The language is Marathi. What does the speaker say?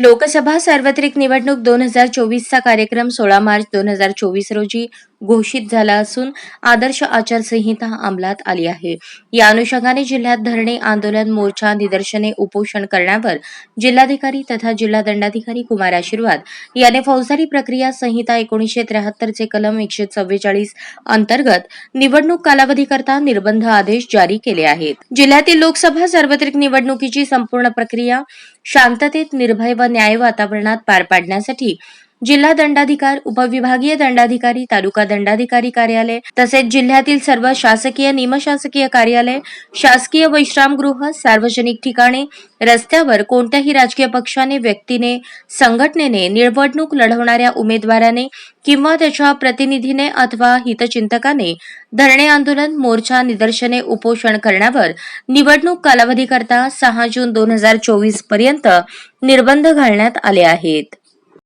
लोकसभा सार्वत्रिक निवडणूक दोन हजार चोवीसचा कार्यक्रम सोळा मार्च दोन हजार चोवीस रोजी घोषित झाला असून आदर्श आचारसंहिता अंमलात आली आहे. या अनुषंगाने जिल्ह्यात धरणे आंदोलन मोर्चा निदर्शने उपोषण करण्यावर जिल्हाधिकारी तथा जिल्हा दंडाधिकारी कुमार आशीर्वाद याने फौजदारी प्रक्रिया संहिता एकोणीसशे त्र्याहत्तरचे कलम एकशे चव्वेचाळीस अंतर्गत निवडणूक कालावधीकरता निर्बंध आदेश जारी केले आहेत. जिल्ह्यातील लोकसभा सार्वत्रिक निवडणुकीची संपूर्ण प्रक्रिया शांततेत निर्भय व न्याय वातावरणात पार पाडण्यासाठी जिल्हा दंडाधिकार उपविभागीय दंडाधिकारी तालुका दंडाधिकारी कार्यालय तसेच जिल्ह्यातील सर्व शासकीय निमशासकीय कार्यालय शासकीय विश्रामगृह सार्वजनिक ठिकाणे रस्त्यावर कोणत्याही राजकीय पक्षाने व्यक्तीने संघटनेने निवडणूक लढवणाऱ्या उमेदवाराने किंवा त्याच्या प्रतिनिधीने अथवा हितचिंतकाने धरणे आंदोलन मोर्चा निदर्शने उपोषण करण्यावर निवडणूक कालावधीकरता सहा जून दोन हजार चोवीसपर्यंत निर्बंध घालण्यात आले आहेत.